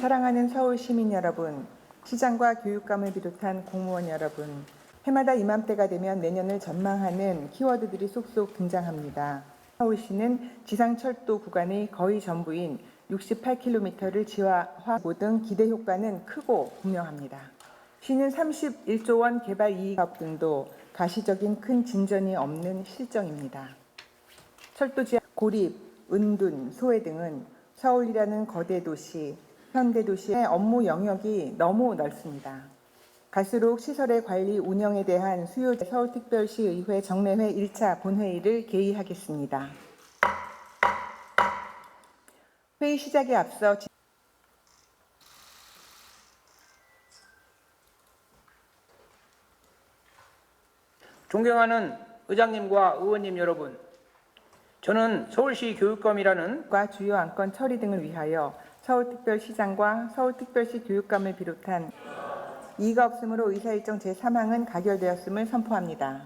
사랑하는 서울 시민 여러분, 시장과 교육감을 비롯한 공무원 여러분, 해마다 이맘때가 되면 내년을 전망하는 키워드들이 쏙쏙 등장합니다. 서울시는 지상철도 구간의 거의 전부인 68km를 지하화하고 등 기대 효과는 크고 분명합니다. 시는 31조 원 개발 이익 사업 등도 가시적인 큰 진전이 없는 실정입니다. 철도 지하 고립, 은둔, 소외 등은 서울이라는 거대 도시, 현대 도시의 업무 영역이 너무 넓습니다. 갈수록 시설의 관리 운영에 대한 수요 서울특별시의회 정례회 1차 본회의를 개의하겠습니다. 회의 시작에 앞서 지- 존경하는 의장님과 의원님 여러분, 저는 서울시 교육감이라는 과 주요 안건 처리 등을 위하여 서울특별시장과 서울특별시 교육감을 비롯한 이의가 없으므로 의사일정 제3항은 가결되었음을 선포합니다.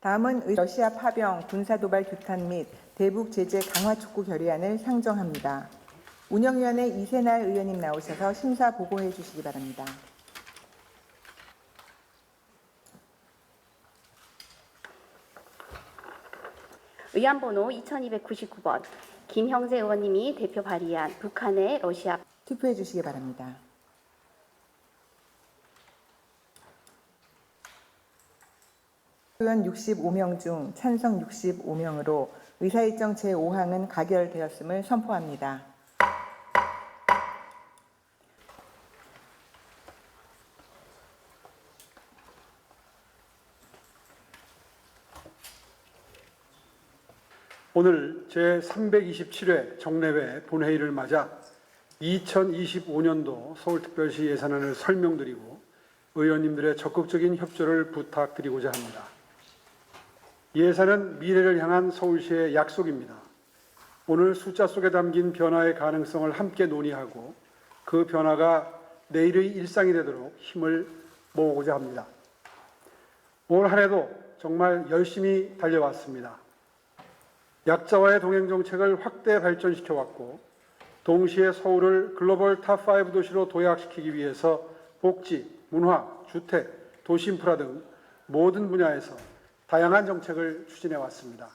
다음은 의- 러시아 파병, 군사도발 규탄 및 대북 제재 강화 촉구 결의안을 상정합니다. 운영위원회 이세날 의원님 나오셔서 심사 보고해 주시기 바랍니다. 의안번호 2299번 김형재 의원님이 대표 발의한 북한의 러시아 투표해 주시기 바랍니다. 의원 65명 중 찬성 65명으로 의사일정 제5항은 가결되었음을 선포합니다. 오늘 제327회 정례회 본회의를 맞아 2025년도 서울특별시 예산안을 설명드리고 의원님들의 적극적인 협조를 부탁드리고자 합니다. 예산은 미래를 향한 서울시의 약속입니다. 오늘 숫자 속에 담긴 변화의 가능성을 함께 논의하고 그 변화가 내일의 일상이 되도록 힘을 모으고자 합니다. 올 한 해도 정말 열심히 달려왔습니다. 약자와의 동행 정책을 확대 발전시켜 왔고 동시에 서울을 글로벌 탑5 도시로 도약시키기 위해서 복지, 문화, 주택, 도시 인프라 등 모든 분야에서 다양한 정책을 추진해 왔습니다.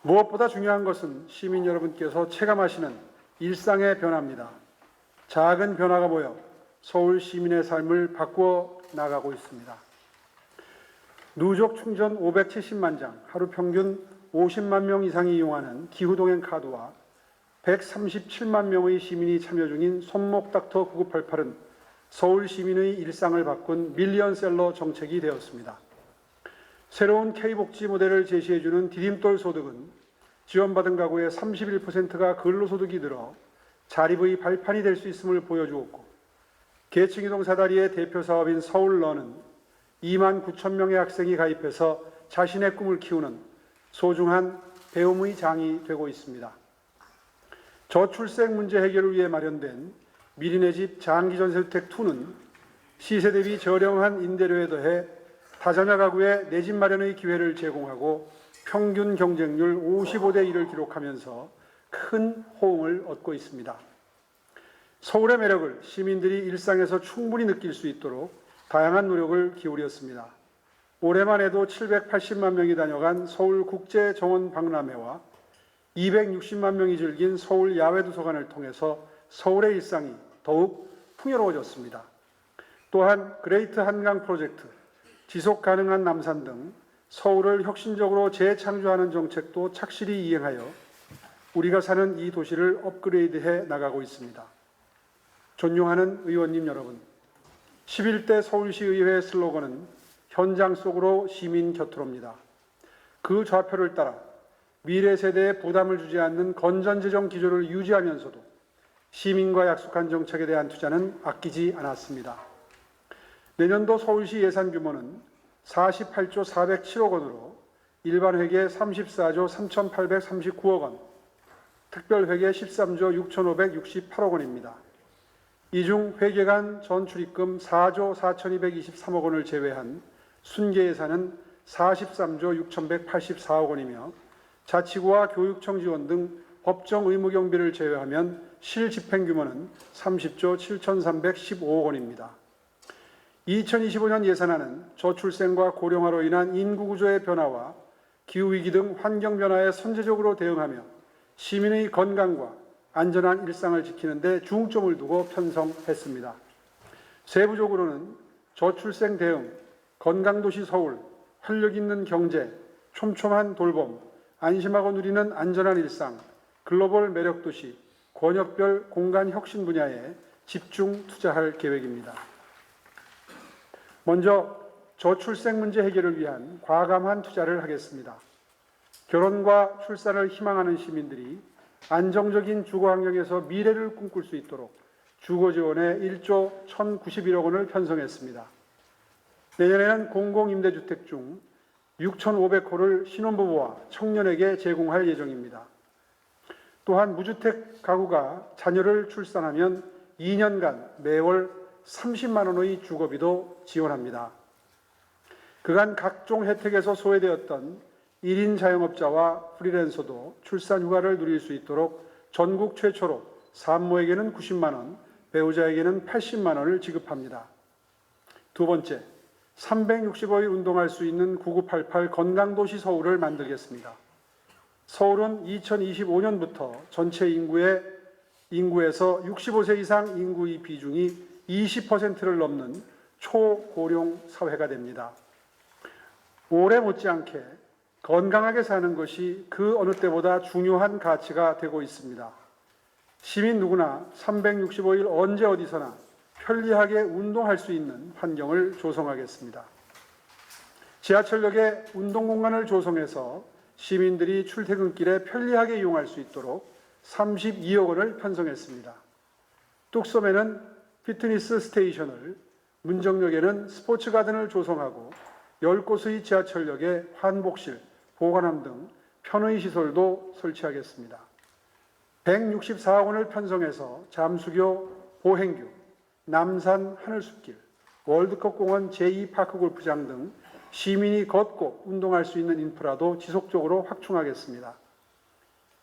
무엇보다 중요한 것은 시민 여러분께서 체감하시는 일상의 변화입니다. 작은 변화가 모여 서울 시민의 삶을 바꾸어 나가고 있습니다. 누적 충전 570만 장, 하루 평균 50만 명 이상이 이용하는 기후동행 카드와 137만 명의 시민이 참여 중인 손목닥터 9988은 서울 시민의 일상을 바꾼 밀리언셀러 정책이 되었습니다. 새로운 K복지 모델을 제시해주는 디딤돌 소득은 지원받은 가구의 31%가 근로소득이 늘어 자립의 발판이 될 수 있음을 보여주었고 계층이동 사다리의 대표 사업인 서울러는 2만 9천 명의 학생이 가입해서 자신의 꿈을 키우는 소중한 배움의 장이 되고 있습니다. 저출생 문제 해결을 위해 마련된 미리네 집 장기 전세주택 2는 시세 대비 저렴한 임대료에 더해 다자녀 가구에 내집 마련의 기회를 제공하고 평균 경쟁률 55대 1을 기록하면서 큰 호응을 얻고 있습니다. 서울의 매력을 시민들이 일상에서 충분히 느낄 수 있도록 다양한 노력을 기울였습니다. 올해만 해도 780만 명이 다녀간 서울 국제 정원 박람회와 260만 명이 즐긴 서울 야외 도서관을 통해서 서울의 일상이 더욱 풍요로워졌습니다. 또한 그레이트 한강 프로젝트, 지속 가능한 남산 등 서울을 혁신적으로 재창조하는 정책도 착실히 이행하여 우리가 사는 이 도시를 업그레이드해 나가고 있습니다. 존경하는 의원님 여러분, 11대 서울시의회 슬로건은 현장 속으로 시민 곁으로입니다. 그 좌표를 따라 미래 세대에 부담을 주지 않는 건전 재정 기조를 유지하면서도 시민과 약속한 정책에 대한 투자는 아끼지 않았습니다. 내년도 서울시 예산 규모는 48조 407억 원으로 일반 회계 34조 3,839억 원, 특별 회계 13조 6,568억 원입니다. 이 중 회계간 전출입금 4조 4,223억 원을 제외한 순계 예산은 43조 6,184억 원이며 자치구와 교육청 지원 등 법정 의무 경비를 제외하면 실집행 규모는 30조 7,315억 원입니다. 2025년 예산안은 저출생과 고령화로 인한 인구 구조의 변화와 기후 위기 등 환경 변화에 선제적으로 대응하며 시민의 건강과 안전한 일상을 지키는 데 중점을 두고 편성했습니다. 세부적으로는 저출생 대응, 건강도시 서울, 활력 있는 경제, 촘촘한 돌봄, 안심하고 누리는 안전한 일상, 글로벌 매력 도시, 권역별 공간 혁신 분야에 집중 투자할 계획입니다. 먼저 저출생 문제 해결을 위한 과감한 투자를 하겠습니다. 결혼과 출산을 희망하는 시민들이 안정적인 주거 환경에서 미래를 꿈꿀 수 있도록 주거 지원에 1조 1,091억 원을 편성했습니다. 내년에는 공공임대주택 중 6,500호를 신혼부부와 청년에게 제공할 예정입니다. 또한 무주택 가구가 자녀를 출산하면 2년간 매월 30만 원의 주거비도 지원합니다. 그간 각종 혜택에서 소외되었던 1인 자영업자와 프리랜서도 출산 휴가를 누릴 수 있도록 전국 최초로 산모에게는 90만 원, 배우자에게는 80만 원을 지급합니다. 두 번째, 365일 운동할 수 있는 9988 건강도시 서울을 만들겠습니다. 서울은 2025년부터 전체 인구의 인구에서 65세 이상 인구의 비중이 20%를 넘는 초고령 사회가 됩니다. 올해 못지않게 건강하게 사는 것이 그 어느 때보다 중요한 가치가 되고 있습니다. 시민 누구나 365일 언제 어디서나 편리하게 운동할 수 있는 환경을 조성하겠습니다. 지하철역에 운동 공간을 조성해서 시민들이 출퇴근길에 편리하게 이용할 수 있도록 32억 원을 편성했습니다. 뚝섬에는 피트니스 스테이션을, 문정역에는 스포츠 가든을 조성하고 10곳의 지하철역에 환복실, 보관함 등 편의 시설도 설치하겠습니다. 164억 원을 편성해서 잠수교, 보행교, 남산 하늘숲길, 월드컵 공원 제2파크 골프장 등 시민이 걷고 운동할 수 있는 인프라도 지속적으로 확충하겠습니다.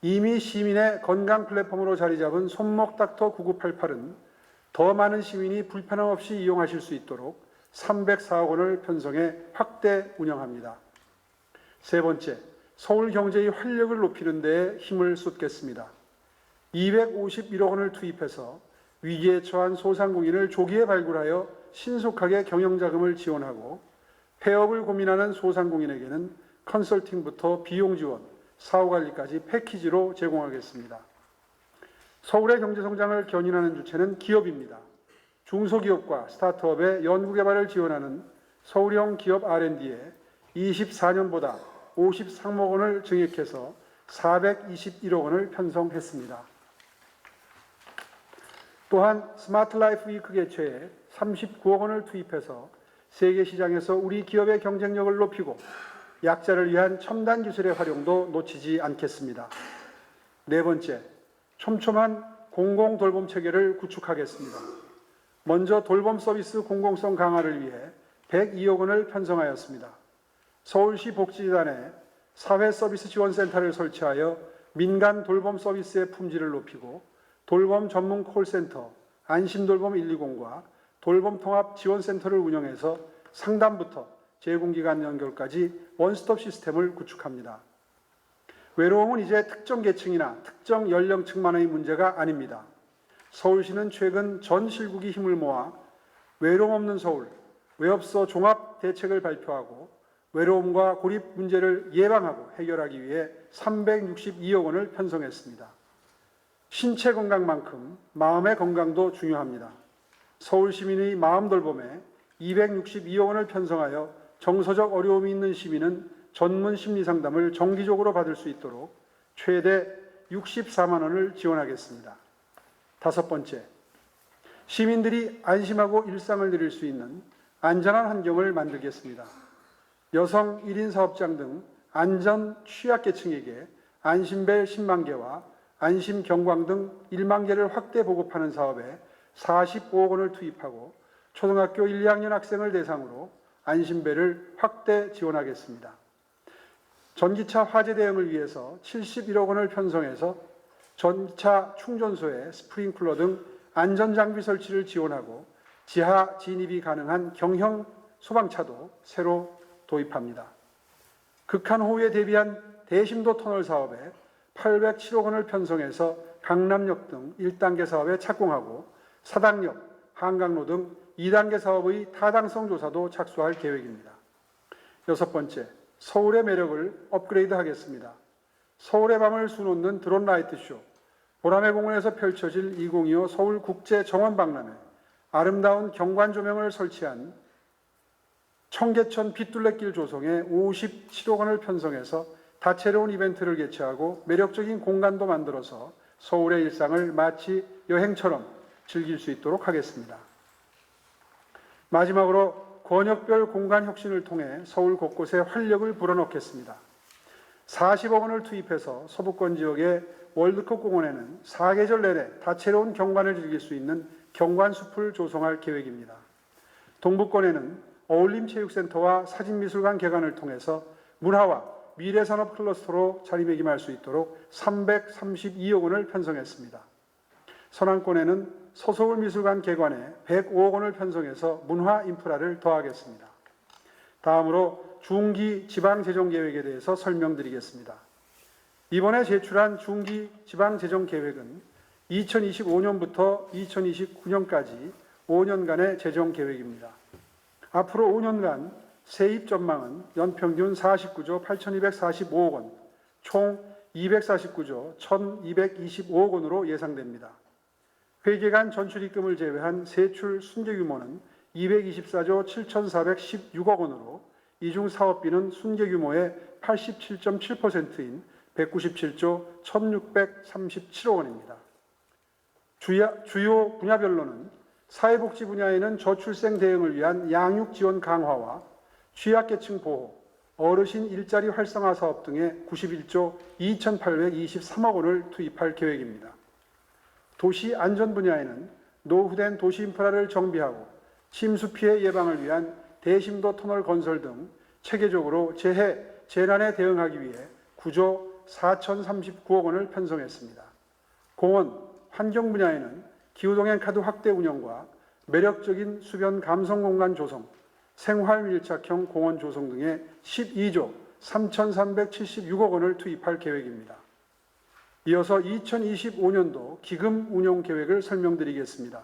이미 시민의 건강 플랫폼으로 자리 잡은 손목 닥터 9988은 더 많은 시민이 불편함 없이 이용하실 수 있도록 304억 원을 편성해 확대 운영합니다. 세 번째, 서울 경제의 활력을 높이는 데 힘을 쏟겠습니다. 251억 원을 투입해서 위기에 처한 소상공인을 조기에 발굴하여 신속하게 경영자금을 지원하고 폐업을 고민하는 소상공인에게는 컨설팅부터 비용 지원, 사후 관리까지 패키지로 제공하겠습니다. 서울의 경제 성장을 견인하는 주체는 기업입니다. 중소기업과 스타트업의 연구개발을 지원하는 서울형 기업 R&D에 24년보다 53억 원을 증액해서 421억 원을 편성했습니다. 또한 스마트 라이프 위크 개최에 39억 원을 투입해서 세계 시장에서 우리 기업의 경쟁력을 높이고 약자를 위한 첨단 기술의 활용도 놓치지 않겠습니다. 네 번째, 촘촘한 공공 돌봄 체계를 구축하겠습니다. 먼저 돌봄 서비스 공공성 강화를 위해 102억 원을 편성하였습니다. 서울시 복지재단에 사회 서비스 지원센터를 설치하여 민간 돌봄 서비스의 품질을 높이고 돌봄 전문 콜센터 안심돌봄 120과 돌봄 통합 지원센터를 운영해서 상담부터 제공기관 연결까지 원스톱 시스템을 구축합니다. 외로움은 이제 특정 계층이나 특정 연령층만의 문제가 아닙니다. 서울시는 최근 전 실국이 힘을 모아 외로움 없는 서울, 외업서 종합 대책을 발표하고 외로움과 고립 문제를 예방하고 해결하기 위해 362억 원을 편성했습니다. 신체 건강만큼 마음의 건강도 중요합니다. 서울 시민의 마음 돌봄에 262억 원을 편성하여 정서적 어려움이 있는 시민은 전문 심리 상담을 정기적으로 받을 수 있도록 최대 64만 원을 지원하겠습니다. 다섯 번째, 시민들이 안심하고 일상을 누릴 수 있는 안전한 환경을 만들겠습니다. 여성 1인 사업장 등 안전 취약계층에게 안심벨 10만 개와 안심 경광 등 1만 개를 확대 보급하는 사업에 45억 원을 투입하고 초등학교 1, 2학년 학생을 대상으로 안심배를 확대 지원하겠습니다. 전기차 화재 대응을 위해서 71억 원을 편성해서 전기차 충전소에 스프링클러 등 안전장비 설치를 지원하고 지하 진입이 가능한 경형 소방차도 새로 도입합니다. 극한 호우에 대비한 대심도 터널 사업에 807억 원을 편성해서 강남역 등 1단계 사업에 착공하고 사당역, 한강로 등 2단계 사업의 타당성 조사도 착수할 계획입니다. 여섯 번째, 서울의 매력을 업그레이드 하겠습니다. 서울의 밤을 수놓는 드론 라이트 쇼, 보라매 공원에서 펼쳐질 2025 서울 국제 정원 박람회, 아름다운 경관 조명을 설치한 청계천 빗둘레길 조성에 57억 원을 편성해서 다채로운 이벤트를 개최하고 매력적인 공간도 만들어서 서울의 일상을 마치 여행처럼 즐길 수 있도록 하겠습니다. 마지막으로 권역별 공간 혁신을 통해 서울 곳곳에 활력을 불어넣겠습니다. 40억 원을 투입해서 서부권 지역의 월드컵 공원에는 사계절 내내 다채로운 경관을 즐길 수 있는 경관숲을 조성할 계획입니다. 동북권에는 어울림체육센터와 사진미술관 개관을 통해서 문화와 미래산업 클러스터로 자리매김할 수 있도록 332억 원을 편성했습니다. 서남권에는 서서울미술관 개관에 105억 원을 편성해서 문화 인프라를 더하겠습니다. 다음으로 중기 지방재정계획에 대해서 설명드리겠습니다. 이번에 제출한 중기 지방재정계획은 2025년부터 2029년까지 5년간의 재정계획입니다. 앞으로 5년간 세입 전망은 연평균 49조 8,245억 원, 총 249조 1,225억 원으로 예상됩니다. 회계간 전출입금을 제외한 세출 순계 규모는 224조 7,416억 원으로 이중 사업비는 순계 규모의 87.7%인 197조 1,637억 원입니다. 주야, 주요 분야별로는 사회복지 분야에는 저출생 대응을 위한 양육 지원 강화와 취약계층 보호, 어르신 일자리 활성화 사업 등에 91조 2,823억 원을 투입할 계획입니다. 도시 안전 분야에는 노후된 도시 인프라를 정비하고 침수 피해 예방을 위한 대심도 터널 건설 등 체계적으로 재해, 재난에 대응하기 위해 9조 4,039억 원을 편성했습니다. 공원, 환경 분야에는 기후동행 카드 확대 운영과 매력적인 수변 감성 공간 조성, 생활 밀착형 공원 조성 등에 12조 3,376억 원을 투입할 계획입니다. 이어서 2025년도 기금 운용 계획을 설명드리겠습니다.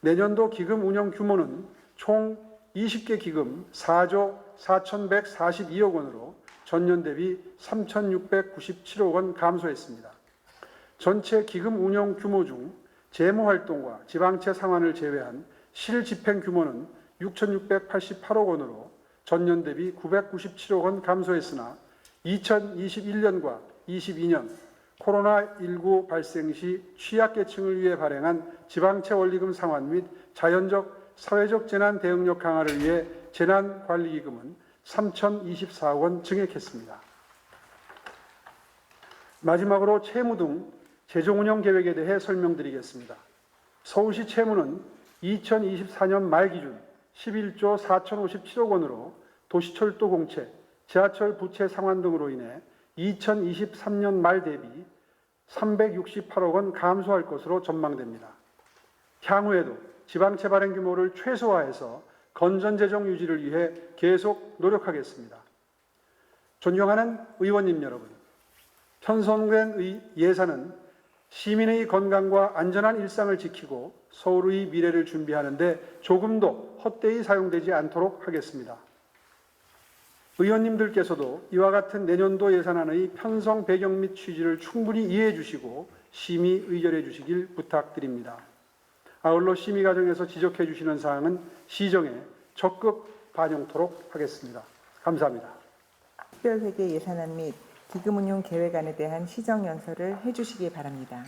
내년도 기금 운영 규모는 총 20개 기금 4조 4,142억 원으로 전년 대비 3,697억 원 감소했습니다. 전체 기금 운영 규모 중 재무 활동과 지방채 상환을 제외한 실집행 규모는 6,688억 원으로 전년 대비 997억 원 감소했으나 2021년과 22년 코로나19 발생 시 취약계층을 위해 발행한 지방채 원리금 상환 및 자연적 사회적 재난 대응력 강화를 위해 재난관리기금은 3,024억 원 증액했습니다. 마지막으로 채무 등 재정운영 계획에 대해 설명드리겠습니다. 서울시 채무는 2024년 말 기준 11조 4,057억 원으로 도시철도 공채, 지하철 부채 상환 등으로 인해 2023년 말 대비 368억 원 감소할 것으로 전망됩니다. 향후에도 지방채 발행 규모를 최소화해서 건전 재정 유지를 위해 계속 노력하겠습니다. 존경하는 의원님 여러분, 편성된 의- 예산은 시민의 건강과 안전한 일상을 지키고 서울의 미래를 준비하는데 조금도 헛되이 사용되지 않도록 하겠습니다. 의원님들께서도 이와 같은 내년도 예산안의 편성 배경 및 취지를 충분히 이해해 주시고 심의 의결해 주시길 부탁드립니다. 아울러 심의 과정에서 지적해 주시는 사항은 시정에 적극 반영토록 하겠습니다. 감사합니다. 특별회계 예산안 및 기금운용 계획안에 대한 시정 연설을 해주시기 바랍니다.